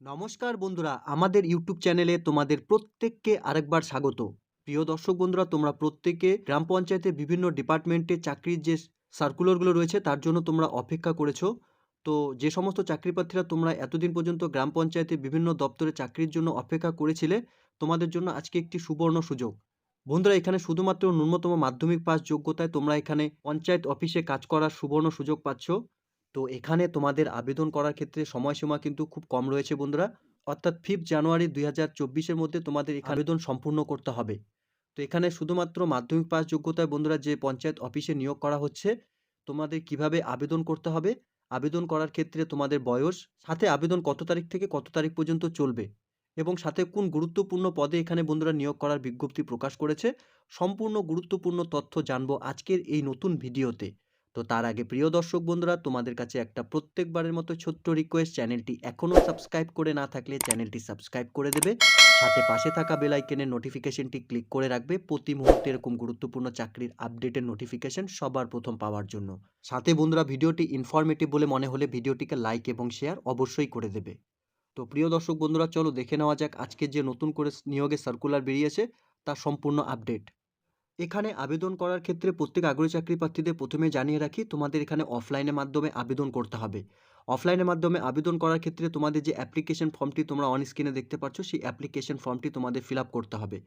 নমস্কার বন্ধুরা, আমাদের ইউটিউব চ্যানেলে তোমাদের প্রত্যেককে আরেকবার স্বাগত। প্রিয় দর্শক বন্ধুরা, তোমরা প্রত্যেকে গ্রাম পঞ্চায়েতের বিভিন্ন ডিপার্টমেন্টে চাকরির যে সার্কুলারগুলো রয়েছে, তার জন্য তোমরা অপেক্ষা করেছ। তো যে সমস্ত চাকরি প্রার্থীরা তোমরা এতদিন পর্যন্ত গ্রাম পঞ্চায়েতের বিভিন্ন দপ্তরে চাকরির জন্য অপেক্ষা করেছিলে, তোমাদের জন্য আজকে একটি সুবর্ণ সুযোগ। বন্ধুরা, এখানে শুধুমাত্র ন্যূনতম মাধ্যমিক পাস যোগ্যতায় তোমরা এখানে পঞ্চায়েত অফিসে কাজ করার সুবর্ণ সুযোগ পাচ্ছ। তো এখানে তোমাদের আবেদন করার ক্ষেত্রে সময়সীমা কিন্তু খুব কম রয়েছে বন্ধুরা। অর্থাৎ ফিফথ জানুয়ারি দুই হাজার চব্বিশের মধ্যে তোমাদের এই আবেদন সম্পূর্ণ করতে হবে। তো এখানে শুধুমাত্র মাধ্যমিক পাস যোগ্যতায় বন্ধুরা যে পঞ্চায়েত অফিসে নিয়োগ করা হচ্ছে তোমাদের কীভাবে আবেদন করতে হবে? আবেদন করার ক্ষেত্রে তোমাদের বয়স সাথে আবেদন কত তারিখ থেকে কত তারিখ পর্যন্ত চলবে? এবং সাথে কোন গুরুত্বপূর্ণ পদে এখানে বন্ধুরা নিয়োগ করার বিজ্ঞপ্তি প্রকাশ করেছে? সম্পূর্ণ গুরুত্বপূর্ণ তথ্য জানব আজকের এই নতুন ভিডিওতে। তো তার আগে প্রিয় দর্শক বন্ধুরা, তোমাদের কাছে একটা প্রত্যেকবারের মতো ছোট্ট রিকোয়েস্ট চ্যানেলটি এখনও সাবস্ক্রাইব করে না থাকলে চ্যানেলটি সাবস্ক্রাইব করে দেবে। সাথে পাশে থাকা বেল আইকনের নোটিফিকেশনটি ক্লিক করে রাখবে প্রতি মুহূর্তে এরকম গুরুত্বপূর্ণ চাকরির আপডেটের নোটিফিকেশন সবার প্রথম পাওয়ার জন্য। সাথে বন্ধুরা, ভিডিওটি ইনফরমেটিভ বলে মনে হলে ভিডিওটিকে লাইক এবং শেয়ার অবশ্যই করে দেবে। তো প্রিয় দর্শক বন্ধুরা, চলো দেখে নেওয়া যাক আজকে যে নতুন করে নিয়োগের সার্কুলার বেরিয়েছে, তার সম্পূর্ণ আপডেট এখানে আবেদন করার ক্ষেত্রে প্রত্যেক আগ্রহী চাকরি প্রার্থীদের প্রথমে জানিয়ে রাখি, তোমাদের এখানে অফলাইনের মাধ্যমে আবেদন করতে হবে। অফলাইনের মাধ্যমে আবেদন করার ক্ষেত্রে তোমাদের যে অ্যাপ্লিকেশন ফর্মটি তোমরা অন স্ক্রিনে দেখতে পাচ্ছ, সেই অ্যাপ্লিকেশন ফর্মটি তোমাদের ফিল করতে হবে।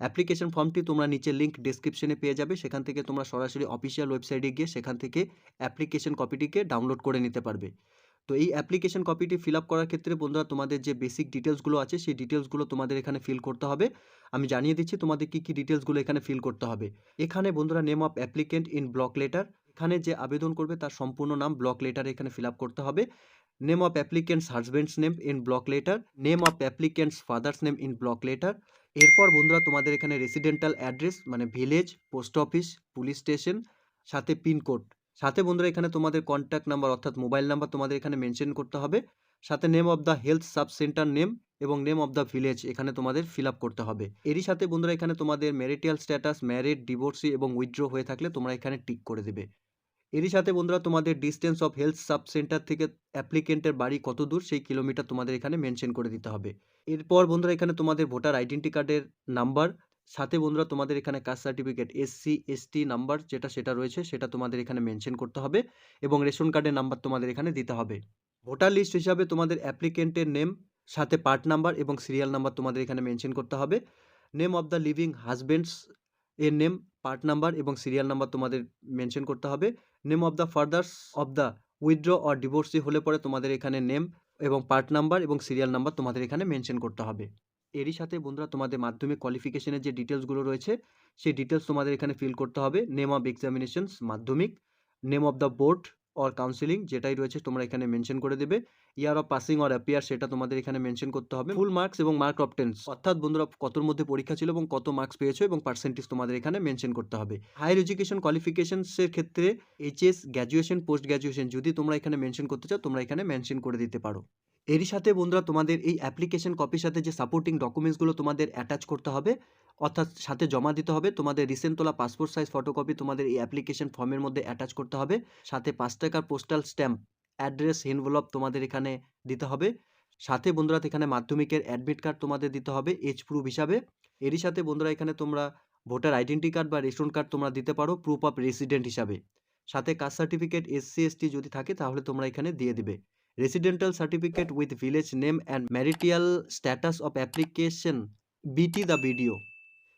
অ্যাপ্লিকেশন ফর্মটি তোমরা নিচে লিঙ্ক ডেসক্রিপশনে পেয়ে যাবে, সেখান থেকে তোমরা সরাসরি অফিসিয়াল ওয়েবসাইটে গিয়ে সেখান থেকে অ্যাপ্লিকেশন কপিটিকে ডাউনলোড করে নিতে পারবে। তো এই অ্যাপ্লিকেশন কপিটি ফিল আপ করার ক্ষেত্রে বন্ধুরা তোমাদের যে বেসিক ডিটেলসগুলো আছে, সেই ডিটেলসগুলো তোমাদের এখানে ফিল করতে হবে। আমি জানিয়ে দিচ্ছি তোমাদের কী কী ডিটেলসগুলো এখানে ফিল করতে হবে। এখানে বন্ধুরা name of applicant in block letter এখানে যে আবেদন করবে তার সম্পূর্ণ নাম ব্লক লেটারে এখানে ফিল আপ করতে হবে। Name of applicant's husband's name in block letter name of applicant's father's name in block letter এরপর বন্ধুরা তোমাদের এখানে রেসিডেন্টাল অ্যাড্রেস মানে village post office police station সাথে পিনকোড সাথে বন্ধুরা এখানে তোমাদের কন্ট্যাক্ট নাম্বার অর্থাৎ মোবাইল নাম্বার তোমাদের এখানে মেনশন করতে হবে। সাথে name of the health sub centre name এবং নেম অফ দ্য ভিলেজ এখানে তোমাদের ফিল করতে হবে। এরই সাথে বন্ধুরা এখানে তোমাদের ম্যারিটাল স্ট্যাটাস ম্যারিড ডিভোর্সি এবং উইথড্র হয়ে থাকলে তোমরা এখানে টিক করে দেবে। এরই সাথে বন্ধুরা তোমাদের distance of health sub centre থেকে অ্যাপ্লিকেন্টের বাড়ি কত দূর সেই কিলোমিটার তোমাদের এখানে মেনশন করে দিতে হবে। এরপর বন্ধুরা এখানে তোমাদের ভোটার আইডেন্টি কার্ডের নাম্বার সাথে বন্ধুরা তোমাদের এখানে caste certificate SC ST number যেটা সেটা রয়েছে, সেটা তোমাদের এখানে মেনশন করতে হবে এবং রেশন কার্ডের নাম্বার তোমাদের এখানে দিতে হবে। ভোটার লিস্ট হিসাবে তোমাদের অ্যাপ্লিকেন্টের নেম সাথে পার্ট নাম্বার এবং সিরিয়াল নাম্বার তোমাদের এখানে মেনশন করতে হবে। Name of the living husband's এর নেম পার্ট নাম্বার এবং সিরিয়াল নাম্বার তোমাদের মেনশন করতে হবে। Name of the fathers of the withdraw or divorcee হলে পরে তোমাদের এখানে নেম এবং পার্ট নাম্বার এবং সিরিয়াল নাম্বার তোমাদের এখানে মেনশন করতে হবে। এরই সাথে বন্ধুরা তোমাদের মাধ্যমিক কোয়ালিফিকেশনের যে ডিটেলসগুলো রয়েছে, সেই ডিটেলস তোমাদের এখানে ফিল করতে হবে। নেম অফ এক্সামিনেশনস মাধ্যমিক name of the board or counselling যেটাই রয়েছে তোমরা এখানে মেনশন করে দেবে। Year of passing or appear সেটা তোমাদের এখানে মেনশন করতে হবে। ফুল মার্কস এবং মার্ক অফ টেন্স অর্থাৎ বন্ধুরা কতর মধ্যে পরীক্ষা ছিল এবং কত মার্কস পেয়েছ এবং পার্সেন্টেজ তোমাদের এখানে মেনশন করতে হবে। হায়ার এডুকেশন কোয়ালিফিকেশনসের ক্ষেত্রে এইচএস গ্র্যাজুয়েশন পোস্ট গ্র্যাজুয়েশন যদি তোমরা এখানে মেনশন করতে চাও, তোমরা এখানে মেনশন করে দিতে পারো। এরই সাথে বন্ধুরা তোমাদের এই অ্যাপ্লিকেশন কপির সাথে যে সাপোর্টিং ডকুমেন্টসগুলো তোমাদের অ্যাটাচ করতে হবে, অর্থাৎ সাথে জমা দিতে হবে, তোমাদের রিসেন্ট তোলা পাসপোর্ট সাইজ ফটোকপি তোমাদের এই অ্যাপ্লিকেশন ফর্মের মধ্যে অ্যাটাচ করতে হবে, সাথে পাঁচ টাকার পোস্টাল স্ট্যাম্প অ্যাড্রেস এনভেলপ তোমাদের এখানে দিতে হবে, সাথে বন্ধুরা এখানে মাধ্যমিকের অ্যাডমিট কার্ড তোমাদের দিতে হবে এজ প্রুফ হিসাবে, এরই সাথে বন্ধুরা এখানে তোমরা ভোটার আইডেন্টি কার্ড বা রেশন কার্ড তোমরা দিতে পারো প্রুফ অফ রেসিডেন্ট হিসাবে, সাথে কাস্ট সার্টিফিকেট এসসি এসটি যদি থাকে তাহলে তোমরা এখানে দিয়ে দিবে। Residential certificate with village name and marital status of application বিটি দ্য ভিডিও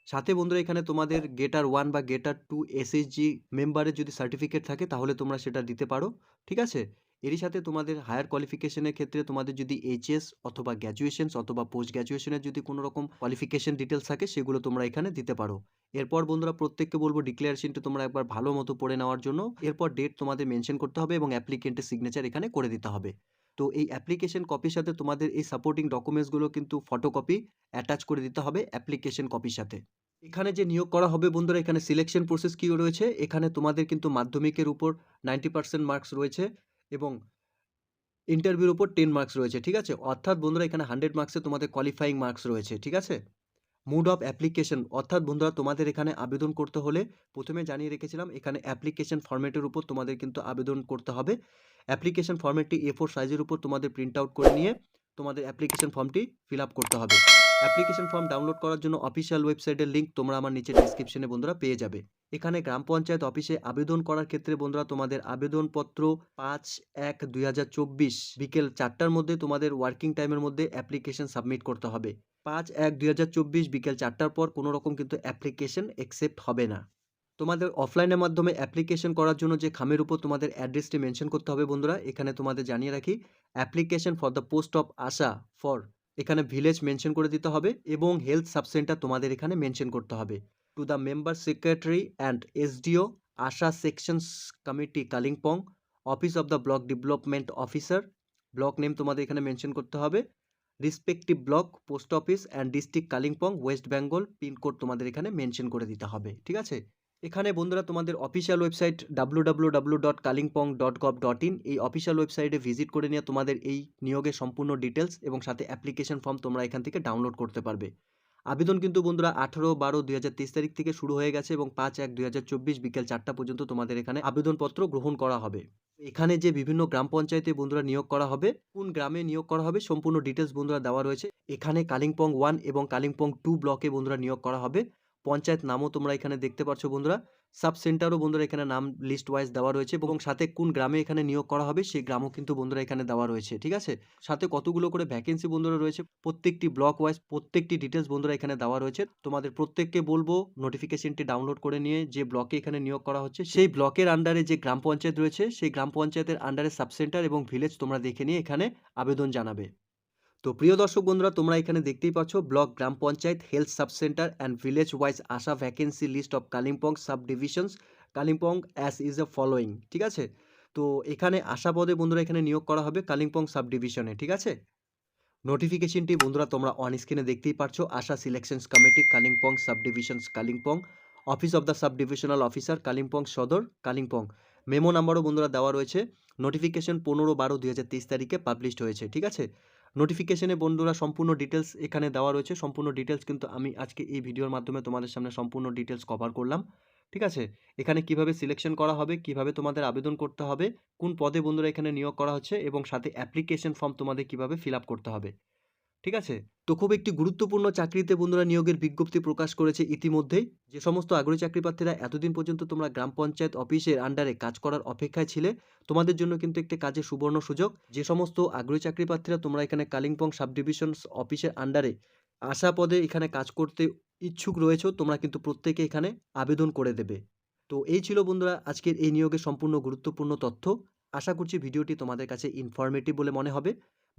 সাথে বন্ধুরা, এখানে তোমাদের গেটার ওয়ান বা গেটার টু এসএসজি মেম্বারের যদি সার্টিফিকেট থাকে, তাহলে তোমরা সেটা দিতে পারো, ঠিক আছে? এরই সাথে তোমাদের হায়ার কোয়ালিফিকেশনের ক্ষেত্রে তোমাদের যদি এইচএস অথবা গ্র্যাজুয়েশনস অথবা পোস্ট গ্র্যাজুয়েশনের যদি কোনো রকম কোয়ালিফিকেশন ডিটেলস থাকে, সেগুলো তোমরা এখানে দিতে পারো। এরপর বন্ধুরা প্রত্যেককে বলব ডিক্লারেশনটা তোমরা একবার ভালো মতো পড়ে নেওয়ার জন্য। এরপর ডেট তোমাদের মেনশন করতে হবে এবং অ্যাপ্লিকেন্টের সিগনেচার এখানে করে দিতে হবে। তো এই অ্যাপ্লিকেশন কপির সাথে তোমাদের এই সাপোর্টিং ডকুমেন্টসগুলো কিন্তু ফটোকপি অ্যাটাচ করে দিতে হবে অ্যাপ্লিকেশন কপির সাথে। এখানে যে নিয়োগ করা হবে বন্ধুরা, এখানে সিলেকশন প্রসেস কী রয়েছে? এখানে তোমাদের কিন্তু মাধ্যমিকের উপর নাইনটি পার্সেন্ট মার্কস রয়েছে। এবং ইন্টারভিউর উপর টেন মার্কস রয়েছে, ঠিক আছে? অর্থাৎ বন্ধুরা, এখানে হান্ড্রেড মার্কসে তোমাদের কোয়ালিফাইং মার্কস রয়েছে, ঠিক আছে? মুড অফ অ্যাপ্লিকেশন অর্থাৎ বন্ধুরা, তোমাদের এখানে আবেদন করতে হলে প্রথমে জানিয়ে রেখেছিলাম, এখানে অ্যাপ্লিকেশন ফর্মেটের উপর তোমাদের কিন্তু আবেদন করতে হবে। অ্যাপ্লিকেশন ফর্মেটটি এ ফোর সাইজের উপর তোমাদের প্রিন্ট আউট করে নিয়ে তোমাদের অ্যাপ্লিকেশন ফর্মটি ফিল আপ করতে হবে। অ্যাপ্লিকেশন ফর্ম ডাউনলোড করার জন্য অফিসিয়াল ওয়েবসাইটের লিঙ্ক তোমরা আমার নিচে ডিসক্রিপশনে বন্ধুরা পেয়ে যাবে। এখানে গ্রাম পঞ্চায়েত অফিসে আবেদন করার ক্ষেত্রে বন্ধুরা তোমাদের আবেদনপত্র পাঁচ এক দুই হাজার বিকেল চারটার মধ্যে তোমাদের ওয়ার্কিং টাইমের মধ্যে অ্যাপ্লিকেশন সাবমিট করতে হবে। পাঁচ এক দুই বিকেল চারটার পর কোনো রকম কিন্তু অ্যাপ্লিকেশন অ্যাকসেপ্ট হবে না। তোমাদের অফলাইনের মাধ্যমে অ্যাপ্লিকেশন করার জন্য যে খামের উপর তোমাদের অ্যাড্রেসটি মেনশন করতে হবে বন্ধুরা, এখানে তোমাদের জানিয়ে রাখি application for the post of Asha for এখানে ভিলেজ মেনশন করে দিতে হবে এবং হেলথ সাবসেন্টার তোমাদের এখানে মেনশন করতে হবে। To the member secretary and SDO Asha selection committee Kalimpong office of the block development officer block name তোমাদের এখানে মেনশন করতে হবে। Respective block post office and district Kalimpong West Bengal pin code তোমাদের এখানে mention করে দিতে হবে, ঠিক আছে? এখানে বন্ধুরা তোমাদের official website W dot Kalimpong dot dot in এই অফিসিয়াল ওয়েবসাইটে ভিজিট করে নিয়ে তোমাদের এই নিয়োগের সম্পূর্ণ ডিটেলস এবং সাথে অ্যাপ্লিকেশন ফর্ম তোমরা এখান থেকে ডাউনলোড করতে পারবে। আবেদন কিন্তু বন্ধুরা আঠারো বারো দুই তারিখ থেকে শুরু হয়ে গেছে এবং পাঁচ এক দুই বিকেল চারটা পর্যন্ত তোমাদের এখানে আবেদনপত্র গ্রহণ করা হবে। এখানে যে বিভিন্ন গ্রাম পঞ্চায়েতে বন্ধুরা নিয়োগ করা হবে, কোন গ্রামে নিয়োগ করা হবে সম্পূর্ণ ডিটেলস বন্ধুরা দেওয়া রয়েছে। এখানে কালিম্পং ওয়ান এবং কালিম্পং টু ব্লকে বন্ধুরা নিয়োগ করা হবে। পঞ্চায়েত নামও তোমরা এখানে দেখতে পাচ্ছ বন্ধুরা। সাব সেন্টারও বন্ধুরা এখানে নাম লিস্ট ওয়াইজ দেওয়া রয়েছে এবং সাথে কোন গ্রামে এখানে নিয়োগ করা হবে সেই গ্রামও কিন্তু বন্ধুরা এখানে দেওয়া রয়েছে, ঠিক আছে? সাথে কতগুলো করে ভ্যাকেন্সি বন্ধুরা রয়েছে, প্রত্যেকটি ব্লক ওয়াইজ প্রত্যেকটি ডিটেলস বন্ধুরা এখানে দেওয়া রয়েছে। তোমাদের প্রত্যেককে বলব নোটিফিকেশনটি ডাউনলোড করে নিয়ে যে ব্লকে এখানে নিয়োগ করা হচ্ছে, সেই ব্লকের আন্ডারে যে গ্রাম পঞ্চায়েত রয়েছে, সেই গ্রাম পঞ্চায়েতের আন্ডারে সাব সেন্টার এবং ভিলেজ তোমরা দেখে নিয়ে এখানে আবেদন জানাবে। তো প্রিয় দর্শক বন্ধুরা, তোমরা এখানে দেখতেই পাচ্ছ block gram panchayat health sub centre and village wise Asha vacancy list of Kalimpong sub divisions Kalimpong as is a following, ঠিক আছে? তো এখানে আশা পদে বন্ধুরা এখানে নিয়োগ করা হবে কালিম্পং সাব ডিভিশনে ঠিক আছে? নোটিফিকেশনটি বন্ধুরা তোমরা অন স্ক্রিনে দেখতেই পারছ Asha selections committee, Kalimpong sub divisions Kalimpong office of the sub divisional officer, Kalimpong সদর, কালিম্পং। মেমো নাম্বারও বন্ধুরা দেওয়া রয়েছে। নোটিফিকেশন পনেরো বারো তেইশ তারিখে পাবলিশড হয়েছে, ঠিক আছে? নোটিফিকেশনে বন্ধুরা সম্পূর্ণ ডিটেলস এখানে দেওয়া রয়েছে। সম্পূর্ণ ডিটেলস কিন্তু আমি আজকে এই ভিডিওর মাধ্যমে তোমাদের সামনে সম্পূর্ণ ডিটেলস কভার করলাম। ঠিক আছে? এখানে কীভাবে সিলেকশন করা হবে, কীভাবে তোমাদের আবেদন করতে হবে, কোন পদে বন্ধুরা এখানে নিয়োগ করা হচ্ছে এবং সাথে অ্যাপ্লিকেশন ফর্ম তোমাদের কীভাবে ফিল করতে হবে। ঠিক আছে? তো খুব একটি গুরুত্বপূর্ণ চাকরিতে বন্ধুরা নিয়োগের বিজ্ঞপ্তি প্রকাশ করেছে ইতিমধ্যেই। যে সমস্ত আগ্রহী চাকরি প্রার্থীরা এতদিন পর্যন্ত তোমরা গ্রাম পঞ্চায়েত অফিসের আন্ডারে কাজ করার অপেক্ষায় ছিলে, তোমাদের জন্য কিন্তু একটি কাজের সুবর্ণ সুযোগ। যে সমস্ত আগ্রহী চাকরি প্রার্থীরা তোমরা এখানে কালিম্পং সাব ডিভিশন অফিসের আন্ডারে আশা পদে এখানে কাজ করতে ইচ্ছুক রয়েছে, তোমরা কিন্তু প্রত্যেকে এখানে আবেদন করে দেবে। তো এই ছিল বন্ধুরা আজকের এই নিয়োগের সম্পূর্ণ গুরুত্বপূর্ণ তথ্য। আশা করছি ভিডিওটি তোমাদের কাছে ইনফরমেটিভ বলে মনে হবে।